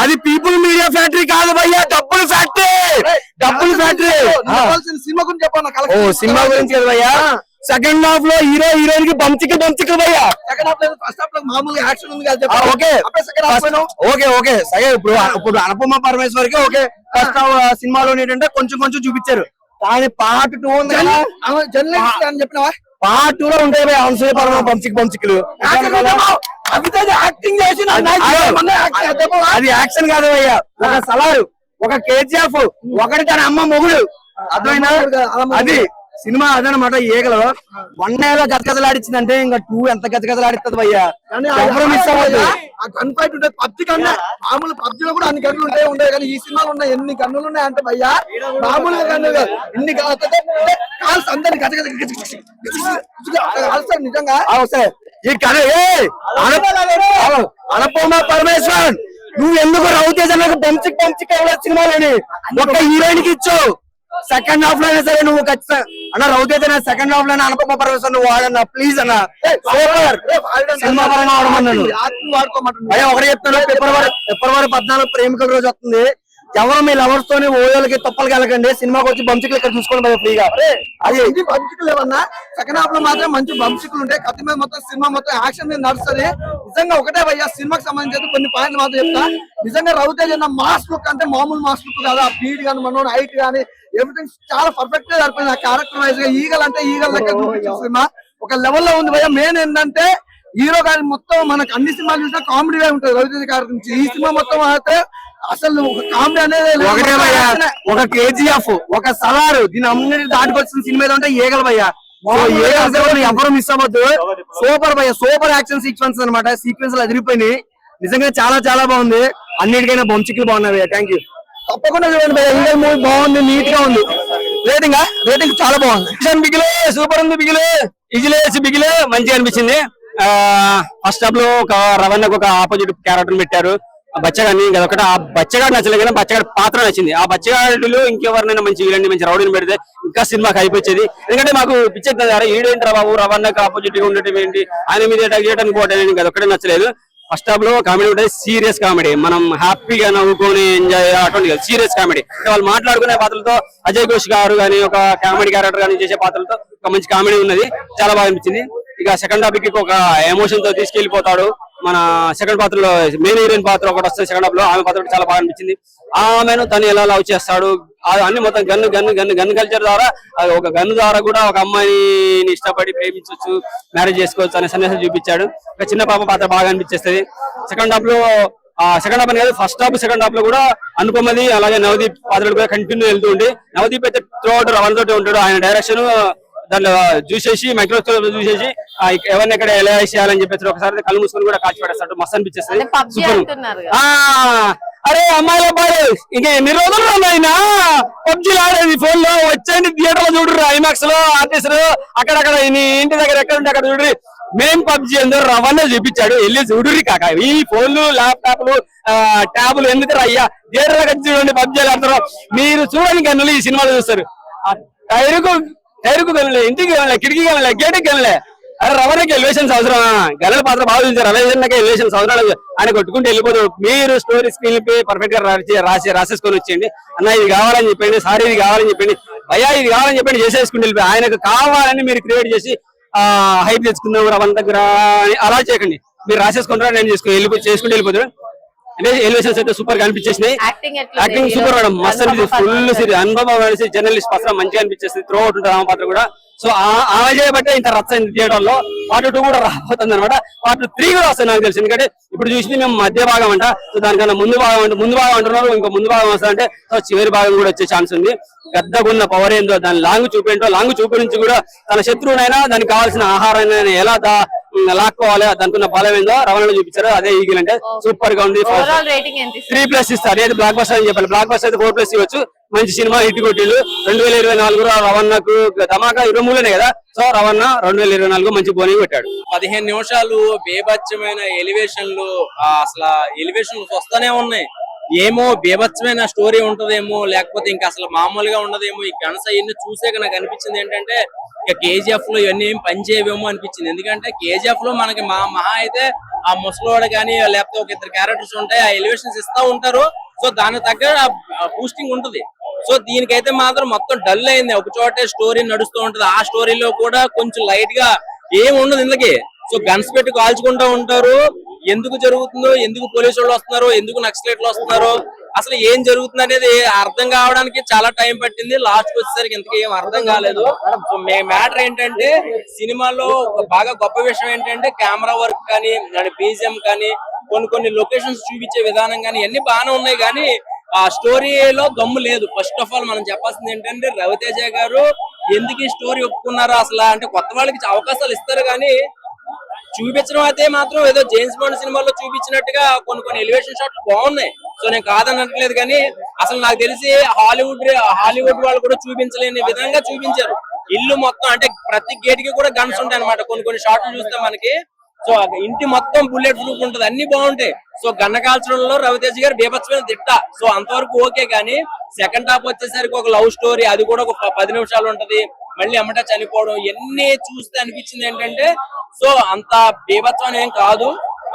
అది people media factory కాదు భయ్యా డబ్బులు ఫ్యాక్టరీ డబ్బులు ఫ్యాక్టరీ సినిమా గురించి చెప్పాను ఓ సినిమా గురించి కదా భయ్యా. సెకండ్ హాఫ్లో హీరో హీరోయిన్కి బంచికి బంచికి భయ్యా. సెకండ్ హాఫ్ లేదు ఫస్ట్ హాఫ్లో మామూలుగా యాక్షన్ ఉంది కదా. ఓకే. హాఫ్. Okay okay. సరే ఇప్పుడు ఇప్పుడు అనుపమ పరమేశ్వర్కి ఓకే ఫస్ట్ సినిమాలో ఏంటంటే కొంచెం కొంచెం చూపించారు. కానీ పార్ట్ టూ ఉంది కదా. జర్నలిస్ట్ అని చెప్పినావా? పార్ట్ టూ లో ఉంటాయి భయ్యా అంశయ్య పరమ బంచికి బంచికలు యాక్టింగ్ చేసి అయ్యో. అది యాక్షన్ కాదు భయ్యా ఒక సలారు ఒక కేజీఎఫ్ ఒకటి తన అమ్మ మొగుడు. అర్థమైనా అది సినిమా అదనమాట ఈగలు వన్ ఏలో గతగతలాడిచ్చిందంటే ఇంకా టూ ఎంత గతగతలాడిస్తుంది భయ్యా గన్ ఫైట్ ఉంటుంది పబ్జి కన్నా మామూలు పబ్జిలో కూడా అన్ని గన్నులు ఉంటాయి ఉంటాయి కానీ ఈ సినిమాలో ఉన్న ఎన్ని గన్నులు ఉన్నాయి అంటే భయ్యా మామూలుగా గన్నులు. ఇన్ని కాల్స్ అందరిని గజ గజ గజ గజ గజ గజ గజ కాల్స్తారు నిజంగా ఈ కథ ఏ! అన- అనుపమ పరమేశ్వర్ నువ్వు ఎందుకు రౌతేజ్ అన్నకు బంచిక్ బంచిక్ ఇవ్వలేదు సినిమాలని? ఒక హీరోయిన్కి ఇచ్చు సెకండ్ హాఫ్లో అయినా సరే నువ్వు ఖచ్చితంగా అన్న రౌతేజ్ అన్న సెకండ్ హాఫ్లో అనుపమ పరమేశ్వర్ నువ్వు వాడన్నా ప్లీజ్ అన్న. సూపర్. సినిమా పరంగా వాడమన్నాను అయ్యా ఒకటి చెప్తాను ఫిబ్రవరి ఫిబ్రవరి పద్నాలుగు ప్రేమికుల రోజు వస్తుంది. ఎవరు మీ లవర్స్ తోని ఓయోలకి తప్పలకి వెళ్ళకండి. సినిమాకి వచ్చి బంచికలు ఇక్కడ చూసుకోండి ఫ్రీగా అది బంచికులు లేవన్నా? సెకండ్ హాఫ్లో మాత్రం మంచి బంచికులు ఉంటాయి. కత్తి మీద మొత్తం సినిమా మొత్తం యాక్షన్ మీద నడుస్తుంది. నిజంగా ఒకటే భయ్యా సినిమాకి సంబంధించి కొన్ని పాయింట్లు మాత్రం చెప్తా. నిజంగా రవితేజ్ అన్న మాస్ లుక్ అంటే మామూలు మాస్ లుక్ కాదు. ఆ బీడ్ కానీ మనోడు హైట్ కానీ ఎవ్రీథింగ్ చాలా పర్ఫెక్ట్గా సరిపోయింది. ఆ క్యారెక్టర్ వైజ్గా ఈగల్ అంటే ఈగల్ లెక్క సినిమా. ఒక లెవెల్లో ఉంది భయ్యా. మెయిన్ ఏంటంటే హీరో గారి మొత్తం మనకు అన్ని సినిమాలు చూసినా కామెడీ ఉంటుంది రవితేజ్ గారి నుంచి ఈ సినిమా మొత్తం అయితే అసలు ఒక కామెడీ అనేది లేదు. ఒకటే భయ్యా ఒక కేజీఎఫ్ ఒక సలారు. దీని అన్నిటి దాటుకొచ్చిన సినిమా ఏదో అంటే ఏగల భయ్యా. ఎవరు మిస్ అవ్వద్దు. సూపర్ భయ్యా సూపర్ యాక్షన్ సీక్వెన్స్ అన్నమాట. సీక్వెన్స్ అదిరిపోయినాయి. నిజంగా చాలా చాలా బాగుంది. అన్నిటికైనా బొంచికలు బాగున్నాయి థ్యాంక్ యూ తప్పకుండా చూడండి భయ్యా. ఇండియన్ మూవీ బాగుంది నీట్గా ఉంది. రేటింగ్ రేటింగ్ చాలా బాగుంది. బిగిలే సూపర్ ఉంది బిగిలే. ఇజిలేసి బిగిలే మంచిగా అనిపించింది. ఫస్ట్ హాఫ్లో ఒక రవణకు ఒక ఆపోజిట్ క్యారెక్టర్ పెట్టారు. ఆ బచ్చగాడిని అదొకటి ఆ బచ్చగాడు నచ్చలేదు కానీ బచ్చగాడి పాత్ర నచ్చింది. ఆ బచ్చగాడిలో ఇంకెవరినైనా మంచి వీళ్ళని మంచి రౌడీని పెడితే ఇంకా సినిమాకి అయిపోయింది ఎందుకంటే మాకు పిచ్చెక్కింది కదా ఈడేంటి బాబు రవాణాకి ఆపోజిట్గా ఉండటం ఏంటి? ఆయన మీద అటాక్ చేయడానికి పోవడం అదొకటే నచ్చలేదు. ఫస్ట్ హాఫ్లో కామెడీ ఉంటుంది సీరియస్ కామెడీ మనం హ్యాపీగా నవ్వుకొని ఎంజాయ్ అటువంటి సీరియస్ కామెడీ వాళ్ళు మాట్లాడుకునే పాత్రలతో అజయ్ ఘోష్ గారు కానీ ఒక కామెడీ క్యారెక్టర్ కానీ చేసే పాత్రలతో ఒక మంచి కామెడీ ఉన్నది. చాలా బాగా అనిపించింది. ఇక సెకండ్ టాపిక్ ఒక ఎమోషన్తో తీసుకెళ్ళిపోతాడు మన సెకండ్ పాత్రలో మెయిన్ హీరోయిన్ పాత్ర ఒకటి వస్తుంది సెకండ్ హాఫ్లో. ఆమె పాత్ర కూడా చాలా బాగా అనిపించింది. ఆమెను తను ఎలా లవ్ చేస్తాడు? అన్ని మొత్తం gun gun gun gun culture ద్వారా ఒక గన్ను ద్వారా కూడా ఒక అమ్మాయిని ఇష్టపడి ప్రేమించవచ్చు మ్యారేజ్ చేసుకోవచ్చు అనే సన్యాసం చూపించాడు. ఒక చిన్న పాప పాత్ర బాగా అనిపించేస్తుంది. సెకండ్ హాఫ్లో ఆ సెకండ్ హాఫ్ అని కాదు ఫస్ట్ హాఫ్ సెకండ్ హాఫ్లో కూడా అనుపమది అలాగే నవదీప్ పాత్రలు కూడా కంటిన్యూ వెళ్తూ ఉండి నవదీప్ అయితే త్రూ అవుట్ రవణ తోటి ఉంటాడు. ఆయన డైరెక్షన్ దాంట్లో చూసేసి మైక్రోస్కోప్ చూసేసి ఆ, ఎవరిని ఎక్కడ ఎలా చేయాలని చెప్పేసి ఒకసారి కళ్ళు మూసుకొని కూడా కాల్చి పడేస్తాడు. మస్తు అనిపించేస్తుంది. సూపర్. అరే అమ్మాయిల అబ్బాయి ఇంక ఎన్ని రోజులు రాయినా పబ్జి ఆడేది ఫోన్లో వచ్చేయండి థియేటర్లో చూడరు ఐమాక్స్లో ఆర్టిస్ట్ అక్కడక్కడ ఇంటి దగ్గర ఎక్కడ ఉంటే అక్కడ చూడరు మేం పబ్జి అందరూ రవాణా చూపించాడు వెళ్ళి చూడురి కాక. ఈ ఫోన్లు ల్యాప్టాప్లు ట్యాబులు ఎందుకు అయ్యా? థియేటర్లో చూడండి పబ్జి ఆడతారు. మీరు చూడని గన్నులు ఈ సినిమాలో చూస్తారు. టైరుకు టైరుకు గనులే ఇంటికి గనులే కిటికీ గనులే గేటుకి గనులే. అరే రవణకి ఎలివేషన్స్ అవసరం గనుల పాత్ర బాగా చూసారు. రవేషన్కి ఎలివేషన్స్ అవసరం లేదు. ఆయన కొట్టుకుంటూ వెళ్ళిపోతాడు. మీరు స్టోరీ స్క్రీన్ పే పర్ఫెక్ట్గా రాసి రాసి రాసేసుకొని వచ్చేయండి. అన్న ఇది కావాలని చెప్పండి. సారీ ఇది కావాలని చెప్పండి. భయ్యా ఇది కావాలని చెప్పండి. చేసేసుకుని వెళ్ళిపోయి. ఆయనకు కావాలని మీరు క్రియేట్ చేసి ఆ హైప్ తెచ్చుకుందాం రవణ దగ్గర అలా చేయకండి. మీరు రాసేసుకుంటారా? నేను చేసుకుని వెళ్ళిపోయి చేసుకుంటూ వెళ్ళిపోతాడు. ఎలివేషన్స్ అయితే సూపర్గా అనిపించేసినాయి. Acting super madam. మస్త్ అనిపించింది ఫుల్ సిరీ అనుభవం అనేసి జర్నలిస్ట్ పాత్ర మంచిగా అనిపించేస్తుంది త్రో అవుట్ ఉంటుంది ఆమె పాత్ర కూడా. సో ఆమె చేయబట్టే ఇంత రచ్చ అయింది థియేటర్లో పార్ట్ టూ కూడా రాబోతుంది అనమాట పార్ట్ త్రీ కూడా వస్తుంది నాకు తెలిసి. ఎందుకంటే ఇప్పుడు చూసింది మేము మధ్య భాగం అంట. సో దానికన్నా ముందు భాగం అంటే ముందు భాగం అంటున్నారు. ఇంకో ముందు భాగం వస్తుందంటే సో చివరి భాగం కూడా వచ్చే ఛాన్స్ ఉంది. గద్దగున్న పవర్ ఏందో దాని లాంగ్ చూపేంటో లాంగ్ చూపు నుంచి కూడా తన శత్రువునైనా దానికి కావాల్సిన ఆహారాన్ని ఎలా లాక్కోవాలి దానికి బలం ఏందో రవాణా చూపించారు అదే ఈగిల్ అంటే సూపర్గా ఉంది? త్రీ ప్లస్ ఇస్తారు? ఏది బ్లాక్ బస్టర్ అని చెప్పాలి. బ్లాక్ బస్టర్ అయితే ఫోర్ ప్లస్ ఇవ్వచ్చు. మంచి సినిమా హిట్ కొట్టిల్లు రెండు వేల ఇరవై నాలుగు రవణకు ధమాకా ఇరవై మూడునే కదా? సో రవణ రెండు వేల ఇరవై నాలుగు మంచి బోని కొట్టాడు. పదిహేను నిమిషాలు బేభత్సమైన ఎలివేషన్లు అసలు ఎలివేషన్లు వస్తానే ఉన్నాయి. ఏమో బీభత్సమైన స్టోరీ ఉంటదేమో లేకపోతే ఇంకా అసలు మామూలుగా ఉండదేమో. ఈ గణస ఇన్ని చూసాక నాకు అనిపించింది ఏంటంటే ఇక కేజీఎఫ్లో ఇవన్నీ ఏం పనిచేయవేమో అనిపించింది. ఎందుకంటే కేజీఎఫ్లో మనకి మా మహా అయితే ఆ ముసలోడు కానీ లేకపోతే ఒక ఇద్దరు క్యారెక్టర్స్ ఉంటాయి ఆ ఎలివేషన్స్ ఇస్తా ఉంటారు. సో దానికి తగ్గ బూస్టింగ్ ఉంటది. సో దీనికైతే మాత్రం మొత్తం డల్ అయింది. ఒక చోటే స్టోరీ నడుస్తూ ఉంటది. ఆ స్టోరీలో కూడా కొంచెం లైట్గా ఏమి ఉండదు ఇందుకే సో గన్స్ పెట్టి కాల్చుకుంటూ ఉంటారు. ఎందుకు జరుగుతుందో ఎందుకు పోలీసు వాళ్ళు వస్తున్నారు ఎందుకు నక్సలైట్లు వస్తున్నారు అసలు ఏం జరుగుతుంది అనేది అర్థం కావడానికి చాలా టైం పట్టింది. లాస్ట్ వచ్చేసరికి ఇంతకీ ఏం అర్థం కాలేదు. సో మ్యాటర్ ఏంటంటే సినిమాలో ఒక బాగా గొప్ప విషయం ఏంటంటే కెమెరా వర్క్ కానీ బీజిఎం కానీ కొన్ని కొన్ని లొకేషన్స్ చూపించే విధానం కానీ అన్ని బాగానే ఉన్నాయి కానీ ఆ స్టోరీలో దమ్ము లేదు. ఫస్ట్ ఆఫ్ ఆల్ మనం చెప్పాల్సింది ఏంటంటే రవితేజ గారు ఎందుకు ఈ స్టోరీ ఒప్పుకున్నారు అసలు అంటే కొత్త వాళ్ళకి అవకాశాలు ఇస్తారు కానీ చూపించడం అయితే మాత్రం ఏదో జేమ్స్ బాండ్ సినిమాలో చూపించినట్టుగా కొన్ని కొన్ని ఎలివేషన్ షాట్లు బాగున్నాయి. సో నేను కాదనట్లేదు కానీ అసలు నాకు తెలిసి హాలీవుడ్ హాలీవుడ్ వాళ్ళు కూడా చూపించలేని విధంగా చూపించారు. ఇల్లు మొత్తం అంటే ప్రతి గేట్కి కూడా గన్స్ ఉంటాయి అనమాట కొన్ని కొన్ని షాట్లు చూస్తే మనకి. సో ఇంటి మొత్తం బుల్లెట్ ప్రూఫ్ ఉంటది. అన్ని బాగుంటాయి. సో గన్న కాల్చడంలో రవితేజ్ గారు బీభత్సమైన తిట్ట సో అంతవరకు ఓకే కానీ సెకండ్ హాఫ్ వచ్చేసరికి ఒక లవ్ స్టోరీ అది కూడా ఒక పది నిమిషాలు ఉంటది. మళ్ళీ అమ్మట చనిపోవడం ఇవన్నీ చూస్తే అనిపించింది ఏంటంటే సో అంత బీభత్సం ఏం కాదు.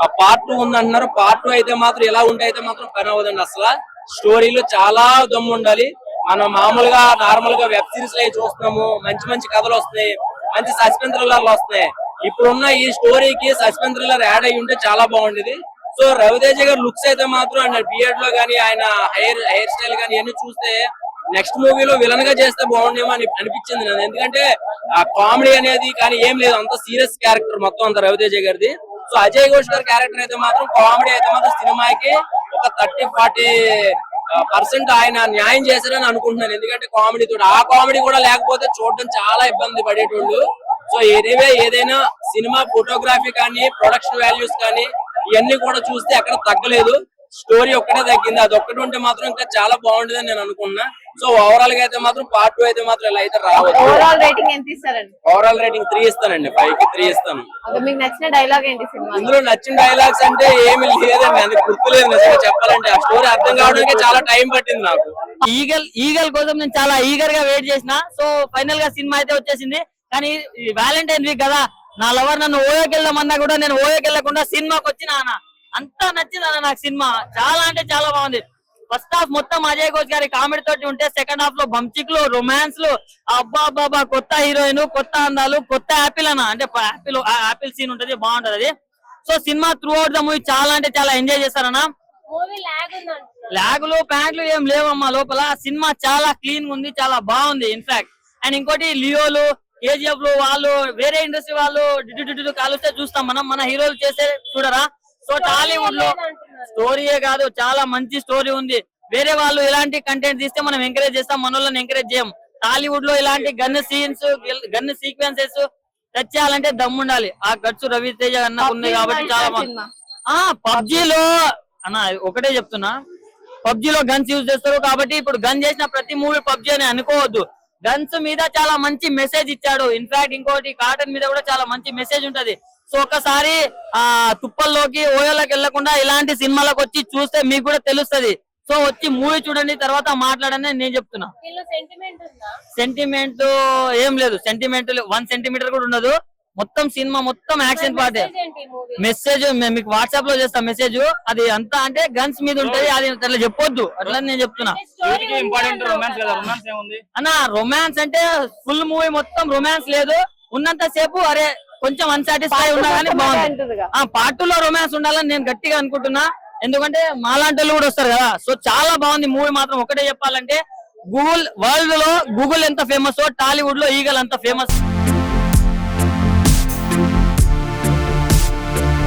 ఆ పార్ట్ ఉంది అంటున్నారు పార్ట్ అయితే మాత్రం ఎలా ఉంటే అయితే మాత్రం పని అవ్వదండి అసలు. స్టోరీలు చాలా దమ్ము ఉండాలి. మనం మామూలుగా నార్మల్గా వెబ్ సిరీస్లో చూస్తున్నాము. మంచి మంచి కథలు వస్తున్నాయి. మంచి సస్పెన్స్ థ్రిల్లర్లు వస్తున్నాయి. ఇప్పుడున్న ఈ స్టోరీకి సస్పెన్స్ థ్రిల్లర్ యాడ్ అయ్యి ఉంటే చాలా బాగుండేది. సో రవితేజ గారు లుక్స్ అయితే మాత్రం ఆయన బియర్డ్లో గానీ ఆయన హెయిర్ హెయిర్ స్టైల్ గానీ ఇవన్నీ చూస్తే నెక్స్ట్ మూవీలో విలన్గా చేస్తే బాగుండేమో అని అనిపించింది నాకు ఎందుకంటే ఆ కామెడీ అనేది కానీ ఏం లేదు. అంత సీరియస్ క్యారెక్టర్ మొత్తం అంత రవితేజ గారిది. సో అజయ్ ఘోష్ గారి క్యారెక్టర్ అయితే మాత్రం కామెడీ అయితే మాత్రం సినిమాకి ఒక థర్టీ ఫార్టీ పర్సెంట్ ఆయన న్యాయం చేశారని అనుకుంటున్నాను. ఎందుకంటే కామెడీ తోటి ఆ కామెడీ కూడా లేకపోతే చూడడం చాలా ఇబ్బంది పడేటోళ్ళు. సో ఏదేవే ఏదైనా సినిమా ఫోటోగ్రఫీ కానీ ప్రొడక్షన్ వాల్యూస్ కానీ ఇవన్నీ కూడా చూస్తే అక్కడ తగ్గలేదు. స్టోరీ ఒక్కటే తగ్గింది. అది ఒక్కటి ఉంటే మాత్రం ఇంకా చాలా బాగుంటుంది నేను అనుకున్నా. సో ఓవరాల్గా అయితే మాత్రం పార్ట్ టూ అయితే మాత్రం ఇలా అయితే రావచ్చు. ఓవరాల్ రేటింగ్ ఎంత ఇస్తారండి? ఓవరాల్ రేటింగ్ త్రీ ఇస్తానండి. ఫైవ్కి త్రీ ఇస్తాను. మీకు నచ్చిన డైలాగ్ ఏంటి సినిమా ఇందులో నచ్చిన డైలాగ్స్ అంటే ఏమి లేదండి. అది గుర్తులేదు నిజంగా చెప్పాలంటే. ఆ స్టోరీ అర్థం కావడానికి చాలా టైం పట్టింది నాకు. ఈగల్ ఈగల్ కోసం నేను చాలా ఈగర్గా వెయిట్ చేసిన. సో ఫైనల్గా సినిమా అయితే వచ్చేసింది. కానీ వ్యాలంటైన్ వీక్ కదా. నా లవర్ నన్ను ఓయోకి వెళ్దామన్నా కూడా నేను ఓయోకి వెళ్ళకుండా సినిమాకి వచ్చిన అన్న. అంతా నచ్చింది అన్న నాకు సినిమా. చాలా అంటే చాలా బాగుంది. ఫస్ట్ హాఫ్ మొత్తం అజయ్ ఘోష్ గారి కామెడీ తోటి ఉంటే సెకండ్ హాఫ్లో బంచిక్లు రొమాన్స్లు అబ్బా అబ్బా కొత్త హీరోయిన్ కొత్త అందాలు కొత్త యాపిల్ అన్న. అంటే యాపిల్ యాపిల్ సీన్ ఉంటది బాగుంటది అది. So cinema throughout the movie చాలా అంటే చాలా ఎంజాయ్ చేస్తారన్నా. లాగులు ప్యాంట్లు ఏం లేవమ్మా లోపల. సినిమా చాలా క్లీన్ ఉంది చాలా బాగుంది ఇన్ఫాక్ట్ అండ్ ఇంకోటి లియోలు కేజీఎఫ్లు వాళ్ళు వేరే ఇండస్ట్రీ వాళ్ళు డిటు కాలుస్తే చూస్తాం మనం. మన హీరోలు చేసే చూడరా? సో టాలీవుడ్లో స్టోరీయే కాదు చాలా మంచి స్టోరీ ఉంది. వేరే వాళ్ళు ఇలాంటి కంటెంట్ తీస్తే మనం ఎంకరేజ్ చేస్తాం మన వాళ్ళని ఎంకరేజ్ చేయం టాలీవుడ్లో ఇలాంటి gun scenes gun sequences touch చేయాలంటే దమ్ము ఉండాలి. ఆ గట్సు రవితేజ అన్న ఉంది కాబట్టి చాలా బాగుంది. ఆ పబ్జీలో అన్న ఒకటే చెప్తున్నా. పబ్జీలో గన్స్ యూజ్ చేస్తారు కాబట్టి ఇప్పుడు గన్ చేసిన ప్రతి మూవీ పబ్జీ అని అనుకోవద్దు. గన్స్ మీద చాలా మంచి మెసేజ్ ఇచ్చాడు. ఇన్ఫాక్ట్ ఇంకోటి కాటన్ మీద కూడా చాలా మంచి మెసేజ్ ఉంటది. సో ఒకసారి ఆ తుప్పల్లోకి ఓయలోకి వెళ్ళకుండా ఇలాంటి సినిమాలకు వచ్చి చూస్తే మీకు కూడా తెలుస్తది. సో వచ్చి మూవీ చూడండి తర్వాత మాట్లాడని నేను చెప్తున్నా. సెంటిమెంట్ ఉందా? సెంటిమెంట్ ఏం లేదు. సెంటిమెంట్ వన్ సెంటీమీటర్ కూడా ఉండదు. మొత్తం సినిమా మొత్తం యాక్షన్ పార్టే మెసేజ్ మీకు వాట్సాప్లో చేస్తా మెసేజ్ అది అంతా అంటే గన్స్ మీద ఉంటది అది అట్లా చెప్పొద్దు. అట్లా నేను చెప్తున్నా. స్టోరీ ఇంపార్టెంట్ రొమాన్స్ కదా రొమాన్స్ ఏముంది? అన్న రొమాన్స్ అంటే ఫుల్ మూవీ మొత్తం రొమాన్స్ లేదు. ఉన్నంత సేపు అరే కొంచెం అన్సాటిస్ఫై ఉన్నా కానీ బాగుంది. ఆ పార్ట్లో రొమాన్స్ ఉండాలని నేను గట్టిగా అనుకుంటున్నా. ఎందుకంటే మాలాంటి కూడా వస్తారు కదా. సో చాలా బాగుంది మూవీ మాత్రం ఒకటే చెప్పాలంటే గూగుల్ వరల్డ్లో గూగుల్ ఎంత ఫేమస్ టాలీవుడ్లో ఈగల్ అంత ఫేమస్